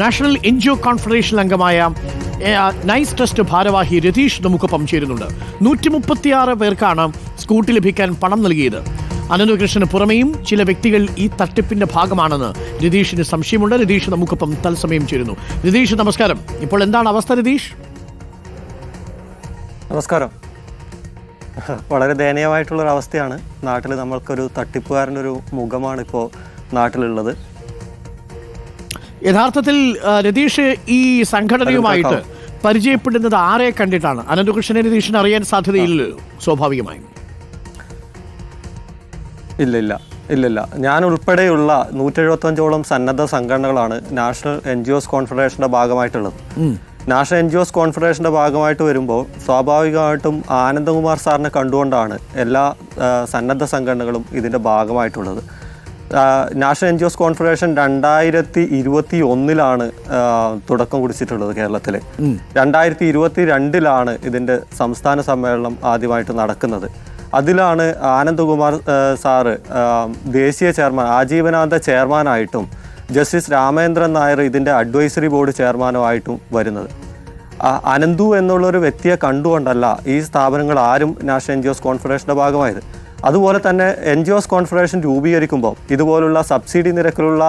National N G O confederation അംഗമായ nice trust ഭാരവാഹി രതീഷ് നമുക്കൊപ്പം ചേരുന്നുണ്ട്. നൂറ്റി മുപ്പത്തിയാറ് പേർക്കാണ് സ്കൂട്ടി ലഭിക്കാൻ പണം നൽകിയത്. അനന്തകൃഷ്ണന് പുറമെയും ചില വ്യക്തികൾ ഈ തട്ടിപ്പിന്റെ ഭാഗമാണെന്ന് രതീഷിന് സംശയമുണ്ട്. രതീഷ് നമുക്കൊപ്പം തത്സമയം ചേരുന്നു. രതീഷ് നമസ്കാരം. ഇപ്പോൾ എന്താണ് അവസ്ഥ രതീഷ്? നമസ്കാരം. വളരെ ദയനീയമായിട്ടുള്ളൊരു അവസ്ഥയാണ് നാട്ടിൽ നമ്മൾക്കൊരു തട്ടിപ്പുകാരന്റെ ഒരു മുഖമാണ് ഇപ്പോൾ നാട്ടിലുള്ളത്. യഥാർത്ഥത്തിൽ രതീഷ് ഈ സംഘടനയുമായിട്ട് പരിചയപ്പെടുന്നത് ആരെ കണ്ടിട്ടാണ്? അനന്തകൃഷ്ണനെ രതീഷിന് അറിയാൻ സാധ്യതയില്ലല്ലോ സ്വാഭാവികമായും. ഇല്ല ഇല്ല ഇല്ലില്ല. ഞാൻ ഉൾപ്പെടെയുള്ള നൂറ്റെഴുപത്തഞ്ചോളം സന്നദ്ധ സംഘടനകളാണ് നാഷണൽ എൻ ജി ഒസ് കോൺഫെഡറേഷന്റെ ഭാഗമായിട്ടുള്ളത് നാഷണൽ എൻ ജി ഒസ് കോൺഫെഡറേഷന്റെ ഭാഗമായിട്ട് വരുമ്പോൾ സ്വാഭാവികമായിട്ടും ആനന്ദകുമാർ സാറിനെ കണ്ടുകൊണ്ടാണ് എല്ലാ സന്നദ്ധ സംഘടനകളും ഇതിന്റെ ഭാഗമായിട്ടുള്ളത്. National N G Os confederation രണ്ടായിരത്തി ഇരുപത്തി ഒന്നിലാണ് തുടക്കം കുറിച്ചിട്ടുള്ളത് കേരളത്തിൽ രണ്ടായിരത്തി ഇരുപത്തി രണ്ടിലാണ് ഇതിന്റെ സംസ്ഥാന സമ്മേളനം ആദ്യമായിട്ട് നടക്കുന്നത്. അതിലാണ് ആനന്ദകുമാർ സാറ് ദേശീയ ചെയർമാൻ ആജീവനാന്ത ചെയർമാനായിട്ടും ജസ്റ്റിസ് രാമേന്ദ്രൻ നായർ ഇതിന്റെ അഡ്വൈസറി ബോർഡ് ചെയർമാനുമായിട്ടും വരുന്നത്. അനന്തു എന്നുള്ളൊരു വ്യക്തിയെ കണ്ടുകൊണ്ടല്ല ഈ സ്ഥാപനങ്ങൾ ആരും നാഷണൽ എൻ ജി ഒസ് കോൺഫെഡറേഷന്റെ ഭാഗമായത്. അതുപോലെ തന്നെ എൻ ജി ഒസ് കോൺഫെഡറേഷൻ രൂപീകരിക്കുമ്പോൾ ഇതുപോലുള്ള സബ്സിഡി നിരക്കിലുള്ള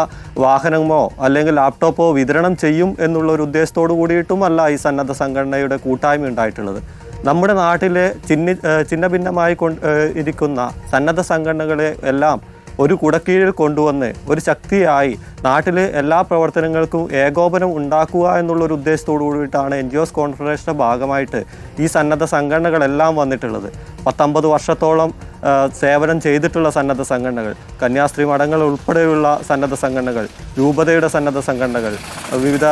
വാഹനമോ അല്ലെങ്കിൽ ലാപ്ടോപ്പോ വിതരണം ചെയ്യും എന്നുള്ള ഒരു ഉദ്ദേശത്തോടു കൂടിയിട്ടുമല്ല ഈ സന്നദ്ധ സംഘടനയുടെ കൂട്ടായ്മ ഉണ്ടായിട്ടുള്ളത്. നമ്മുടെ നാട്ടിലെ ചിഹ്നി ഏഹ് ചിഹ്ന ഭിന്നമായി കൊണ്ട് ഇരിക്കുന്ന സന്നദ്ധ സംഘടനകളെ എല്ലാം ഒരു കുടക്കീഴിൽ കൊണ്ടുവന്ന് ഒരു ശക്തിയായി നാട്ടിൽ എല്ലാ പ്രവർത്തനങ്ങൾക്കും ഏകോപനം ഉണ്ടാക്കുക എന്നുള്ളൊരു ഉദ്ദേശത്തോടു കൂടിയിട്ടാണ് എൻ ജി ഒസ് കോൺഫെഡറേഷന്റെ ഭാഗമായിട്ട് ഈ സന്നദ്ധ സംഘടനകളെല്ലാം വന്നിട്ടുള്ളത്. പത്തൊമ്പത് വർഷത്തോളം സേവനം ചെയ്തിട്ടുള്ള സന്നദ്ധ സംഘടനകൾ കന്യാസ്ത്രീ മഠങ്ങൾ ഉൾപ്പെടെയുള്ള സന്നദ്ധ സംഘടനകൾ രൂപതയുടെ സന്നദ്ധ സംഘടനകൾ വിവിധ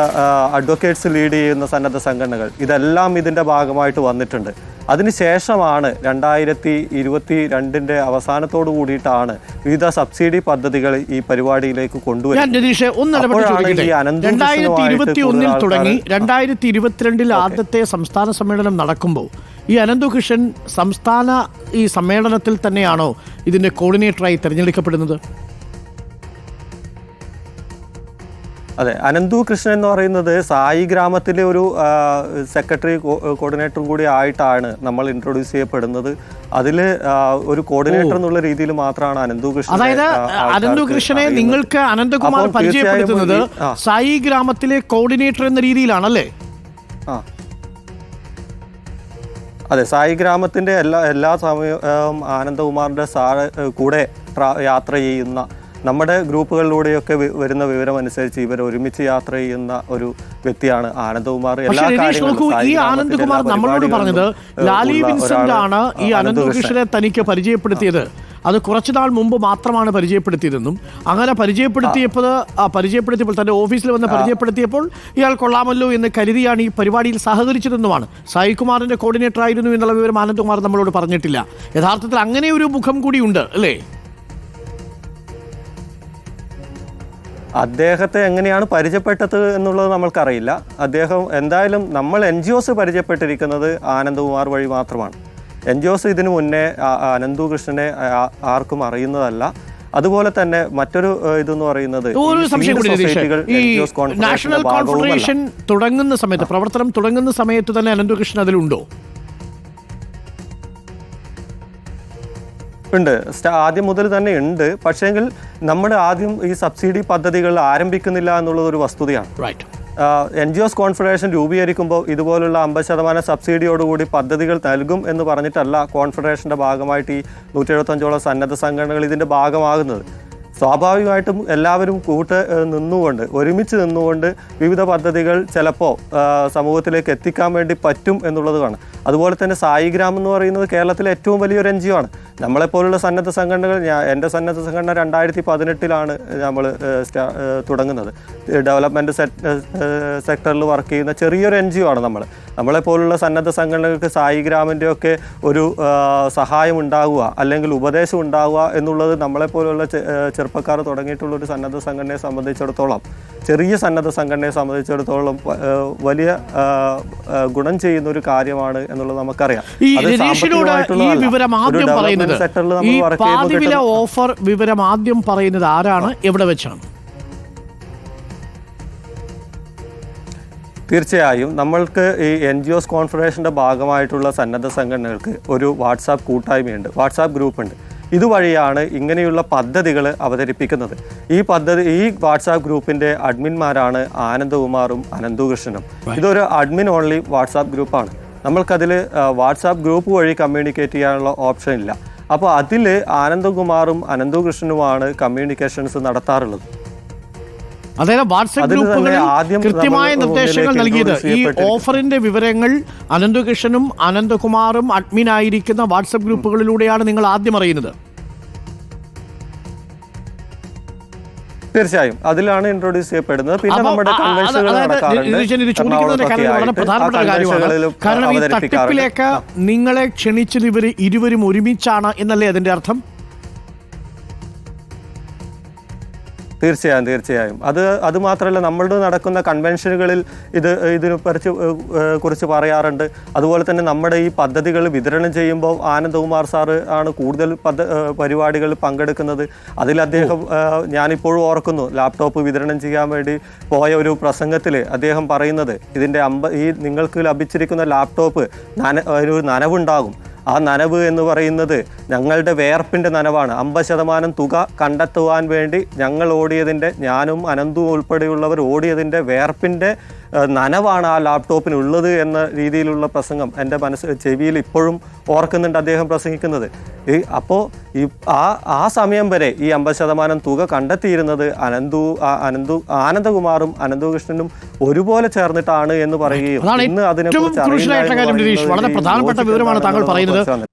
അഡ്വക്കേറ്റ്സ് ലീഡ് ചെയ്യുന്ന സന്നദ്ധ സംഘടനകൾ ഇതെല്ലാം ഇതിന്റെ ഭാഗമായിട്ട് വന്നിട്ടുണ്ട്. അതിനുശേഷമാണ് രണ്ടായിരത്തി ഇരുപത്തി രണ്ടിന്റെ അവസാനത്തോടു കൂടിയിട്ടാണ് വിവിധ സബ്സിഡി പദ്ധതികൾ ഈ പരിപാടിയിലേക്ക് കൊണ്ടുവരുന്നത്. തുടങ്ങി രണ്ടായിരത്തി ഇരുപത്തിരണ്ടിൽ ആദ്യത്തെ സംസ്ഥാന സമ്മേളനം നടക്കുമ്പോൾ ഈ അനന്തകൃഷ്ണൻ സംസ്ഥാന ഈ സമ്മേളനത്തിൽ തന്നെയാണോ ഇതിന്റെ കോർഡിനേറ്ററായി തിരഞ്ഞെടുക്കപ്പെടുന്നത്? അതെ അനന്തു കൃഷ്ണൻ എന്ന് പറയുന്നത് സായി ഗ്രാമത്തിലെ ഒരു സെക്രട്ടറി കോർഡിനേറ്ററും കൂടി ആയിട്ടാണ് നമ്മൾ ഇൻട്രൊഡ്യൂസ് ചെയ്യപ്പെടുന്നത്. അതിൽ ഒരു കോർഡിനേറ്റർ എന്നുള്ള രീതിയിൽ മാത്രമാണ് അനന്തു കൃഷ്ണൻ അതായത് അനന്തു കൃഷ്ണനെ നിങ്ങൾക്ക് അനന്തകുമാർ പരിചയപ്പെടുത്തുന്നത് സായി ഗ്രാമത്തിലെ കോർഡിനേറ്റർ എന്ന രീതിയിലാണല്ലേ? ആ. അതെ സായി ഗ്രാമത്തിന്റെ എല്ലാ എല്ലാ സമയവും ആനന്ദകുമാറിന്റെ സാ കൂടെ യാത്ര ചെയ്യുന്ന നമ്മുടെ ഗ്രൂപ്പുകളിലൂടെയൊക്കെ വരുന്ന വിവരം അനുസരിച്ച് ഇവർ ഒരുമിച്ച് യാത്ര ചെയ്യുന്ന ഒരു വ്യക്തിയാണ് ആനന്ദകുമാർ. എല്ലാ കാര്യങ്ങളും ഈ ആനന്ദകുമാർ നമ്മളോട് പറഞ്ഞത് പരിപാടികളിലും, ലാലി വിൻസെന്റ് ആണ് ഈ അനന്തകൃഷ്ണനെ തനിക്ക് പരിചയപ്പെടുത്തിയത്. അത് കുറച്ചു നാൾ മുമ്പ് മാത്രമാണ് പരിചയപ്പെടുത്തിയതെന്നും അങ്ങനെ പരിചയപ്പെടുത്തിയപ്പോൾ ആ പരിചയപ്പെടുത്തിയപ്പോൾ തന്റെ ഓഫീസിൽ വന്ന് പരിചയപ്പെടുത്തിയപ്പോൾ ഇയാൾ കൊള്ളാമല്ലോ എന്ന് കരുതിയാണ് ഈ പരിപാടിയിൽ സഹകരിച്ചതെന്നുമാണ്. സായികുമാറിന്റെ കോർഡിനേറ്റർ ആയിരുന്നു എന്നുള്ള വിവരം ആനന്ദ്കുമാർ നമ്മളോട് പറഞ്ഞിട്ടില്ല. യഥാർത്ഥത്തിൽ അങ്ങനെ ഒരു മുഖം കൂടിയുണ്ട് അല്ലേ? അദ്ദേഹത്തെ എങ്ങനെയാണ് പരിചയപ്പെട്ടത് എന്നുള്ളത് നമ്മൾക്കറിയില്ല. അദ്ദേഹം എന്തായാലും നമ്മൾ എൻ ജി ഒസ് പരിചയപ്പെട്ടിരിക്കുന്നത് ആനന്ദകുമാർ വഴി മാത്രമാണ്. എൻ ജി ഒസ് ഇതിനു മുന്നേ അനന്തു കൃഷ്ണനെ ആർക്കും അറിയുന്നതല്ല. അതുപോലെ തന്നെ മറ്റൊരു ഇതെന്ന് പറയുന്നത് നാഷണൽ. കോൺഫെഡറേഷൻ തുടങ്ങുന്ന സമയത്ത് പ്രവർത്തനം തുടങ്ങുന്ന സമയത്ത് തന്നെ അനന്തു കൃഷ്ണൻ അതിലുണ്ടോ? ഉണ്ട്. ആദ്യം മുതൽ തന്നെ ഉണ്ട്. പക്ഷേങ്കിൽ നമ്മൾ ആദ്യം ഈ സബ്സിഡി പദ്ധതികൾ ആരംഭിക്കുന്നില്ല എന്നുള്ളത് ഒരു വസ്തുതയാണ്. Right N G Os confederation രൂപീകരിക്കുമ്പോൾ ഇതുപോലുള്ള അമ്പത് ശതമാനം സബ്സിഡിയോടുകൂടി പദ്ധതികൾ നൽകും എന്ന് പറഞ്ഞിട്ടല്ല കോൺഫെഡറേഷന്റെ ഭാഗമായിട്ട് ഈ നൂറ്റി എഴുപത്തഞ്ചോളം സന്നദ്ധ സംഘടനകൾ ഇതിന്റെ ഭാഗമാകുന്നത്. സ്വാഭാവികമായിട്ടും എല്ലാവരും കൂട്ട് നിന്നുകൊണ്ട് ഒരുമിച്ച് നിന്നുകൊണ്ട് വിവിധ പദ്ധതികൾ ചിലപ്പോൾ സമൂഹത്തിലേക്ക് എത്തിക്കാൻ വേണ്ടി പറ്റും എന്നുള്ളത് കാണാം. അതുപോലെ തന്നെ സായിഗ്രാം എന്ന് പറയുന്നത് കേരളത്തിലെ ഏറ്റവും വലിയൊരു എൻ ജി ഒ ആണ്. നമ്മളെപ്പോലുള്ള സന്നദ്ധ സംഘടനകൾ ഞാൻ എന്റെ സന്നദ്ധ സംഘടന രണ്ടായിരത്തി പതിനെട്ടിലാണ് നമ്മൾ തുടങ്ങുന്നത്. ഡെവലപ്മെന്റ് സെക്ടറിൽ വർക്ക് ചെയ്യുന്ന ചെറിയൊരു എൻ ജി ഒ ആണ് നമ്മൾ നമ്മളെപ്പോലുള്ള സന്നദ്ധ സംഘടനകൾക്ക് സായി ഗ്രാമിന്റെ ഒക്കെ ഒരു സഹായം ഉണ്ടാവുക അല്ലെങ്കിൽ ഉപദേശം ഉണ്ടാവുക എന്നുള്ളത് നമ്മളെപ്പോലുള്ള പോലുള്ള ചെറുപ്പക്കാർ തുടങ്ങിയിട്ടുള്ള ഒരു സന്നദ്ധ സംഘടനയെ സംബന്ധിച്ചിടത്തോളം ചെറിയ സന്നദ്ധ സംഘടനയെ സംബന്ധിച്ചിടത്തോളം വലിയ ഗുണം ചെയ്യുന്ന ഒരു കാര്യമാണ് എന്നുള്ളത് നമുക്കറിയാം. നമ്മൾ ഓഫർ വിവരം ആദ്യം പറയുന്നത് ആരാണ്? എവിടെ വെച്ചാണ്? തീർച്ചയായും നമ്മൾക്ക് ഈ എൻ ജി ഒസ് കോൺഫെഡറേഷന്റെ ഭാഗമായിട്ടുള്ള സന്നദ്ധ സംഘടനകൾക്ക് ഒരു വാട്സാപ്പ് കൂട്ടായ്മയുണ്ട് വാട്സാപ്പ് ഗ്രൂപ്പുണ്ട്. ഇതുവഴിയാണ് ഇങ്ങനെയുള്ള പദ്ധതികൾ അവതരിപ്പിക്കുന്നത്. ഈ പദ്ധതി ഈ വാട്സാപ്പ് ഗ്രൂപ്പിന്റെ അഡ്മിന്മാരാണ് ആനന്ദകുമാറും അനന്തുകൃഷ്ണനും. ഇതൊരു അഡ്മിൻ ഓൺലി വാട്സാപ്പ് ഗ്രൂപ്പാണ്. നമ്മൾക്കതിൽ വാട്സാപ്പ് ഗ്രൂപ്പ് വഴി കമ്മ്യൂണിക്കേറ്റ് ചെയ്യാനുള്ള ഓപ്ഷൻ ഇല്ല അപ്പോൾ അതിൽ ആനന്ദകുമാറും അനന്തുകൃഷ്ണനുമാണ് കമ്മ്യൂണിക്കേഷൻസ് നടത്താറുള്ളത്. അതായത് വാട്സ്ആപ്പ് അതിന് ഗ്രൂപ്പുകളിൽ കൃത്യമായ നിർദ്ദേശങ്ങൾ നൽകിയത് ഈ. ഓഫറിന്റെ വിവരങ്ങൾ അനന്തകൃഷ്ണനും അനന്തകുമാറും അഡ്മിൻ ആയിരിക്കുന്ന വാട്സ്ആപ്പ് ഗ്രൂപ്പുകളിലൂടെയാണ് നിങ്ങൾ ആദ്യം അറിയുന്നത്. തീർച്ചയായും. അതിലാണ് ഇൻട്രോഡ്യൂസ് ചെയ്യപ്പെടുന്നത്. പിന്നെ നമ്മുടെ കാരണം ഈ തട്ടിപ്പിലേക്ക് നിങ്ങളെ ക്ഷണിച്ചത് ഇവർ ഇരുവരും ഒരുമിച്ചാണ് എന്നല്ലേ അതിന്റെ അർത്ഥം? തീർച്ചയായും തീർച്ചയായും. അത് അതുമാത്രമല്ല നമ്മളുടെ നടക്കുന്ന കൺവെൻഷനുകളിൽ ഇത് ഇതിനെ കുറിച്ച് കുറിച്ച് പറയാറുണ്ട്. അതുപോലെ തന്നെ നമ്മുടെ ഈ പദ്ധതികൾ വിതരണം ചെയ്യുമ്പോൾ ആനന്ദകുമാർ സാറ് ആണ് കൂടുതൽ പദ്ധ പരിപാടികൾ പങ്കെടുക്കുന്നത്. അതിൽ അദ്ദേഹം ഞാനിപ്പോഴും ഓർക്കുന്നു ലാപ്ടോപ്പ് വിതരണം ചെയ്യാൻ വേണ്ടി പോയ ഒരു പ്രസംഗത്തിൽ അദ്ദേഹം പറയുന്നത് ഇതിന്റെ അമ്പ ഈ നിങ്ങൾക്ക് ലഭിച്ചിരിക്കുന്ന ലാപ്ടോപ്പ് നന ഒരു നനവുണ്ടാകും. ആ നനവ് എന്ന് പറയുന്നത് ഞങ്ങളുടെ വേർപ്പിന്റെ നനവാണ്. അമ്പത് ശതമാനം തുക കണ്ടെത്തുവാൻ വേണ്ടി ഞങ്ങൾ ഓടിയതിന്റെ ഞാനും അനന്തും ഉൾപ്പെടെയുള്ളവർ ഓടിയതിന്റെ വേർപ്പിന്റെ നനവാണ് ആ ലാപ്ടോപ്പിന് ഉള്ളത് എന്ന രീതിയിലുള്ള പ്രസംഗം എന്റെ മനസ്സ് ചെവിയിൽ ഇപ്പോഴും ഓർക്കുന്നുണ്ട് അദ്ദേഹം പ്രസംഗിക്കുന്നത്. ഈ അപ്പോൾ ഈ ആ ആ സമയം വരെ ഈ അമ്പത് ശതമാനം തുക കണ്ടെത്തിയിരുന്നത് അനന്തു അനന്തു ആനന്ദകുമാറും അനന്തകൃഷ്ണനും ഒരുപോലെ ചേർന്നിട്ടാണ് എന്ന് പറയുകയും ഇന്ന് അതിനെ അതിനെക്കുറിച്ച് വളരെ പ്രധാനപ്പെട്ട വിവരമാണ് താങ്കൾ പറയുന്നത്.